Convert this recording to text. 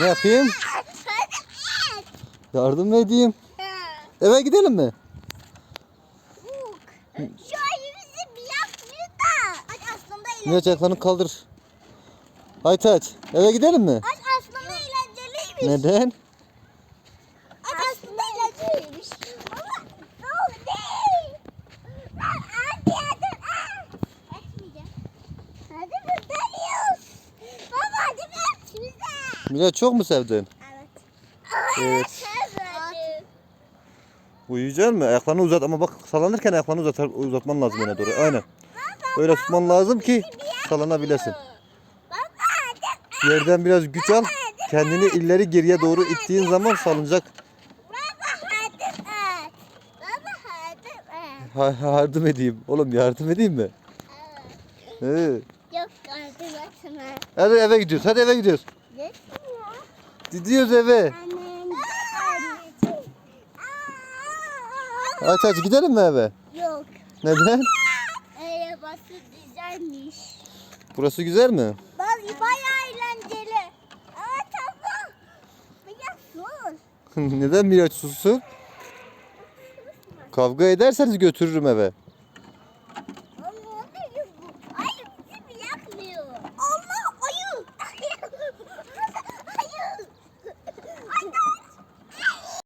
Ne yapayım? Yardım mı edeyim? Eve gidelim mi? Şu ayımızı bir yapmıyor da. Aç aslında eğlenceli. Miraç ayaklarını kaldır. Aytaç eve gidelim mi? Aç aslında eğlenceliymiş. Neden? Aç aslında eğlenceliymiş. Baba ne oldu? Değil. Lan hadi hadi. Etmeyeceğim. Hadi buradayız. Baba hadi ver bize. Miraç çok mu sevdin? Evet. Evet. Uyuyacak mı? Ayaklarını uzat ama bak sallanırken ayaklarını uzat, uzatman lazım öne doğru. Aynen. Öyle tutman lazım ki hadi. Yerden biraz güç al. Kendini illeri geriye doğru ittiğin zaman salınacak. Baba hadi et. Baba hadi et. Ha, yardım edeyim. Oğlum yardım edeyim mi? Evet. Yok yardım etme. Hadi eve gidiyoruz. Hadi eve gidiyoruz. Gidiyoruz eve. Aç aç gidelim mi eve? Yok. Neden? Arabası güzelmiş. Burası güzel mi? Bak bayağı eğlenceli. Ama tamam. Biraz sus. Neden Miraç sussun? Kavga ederseniz götürürüm eve.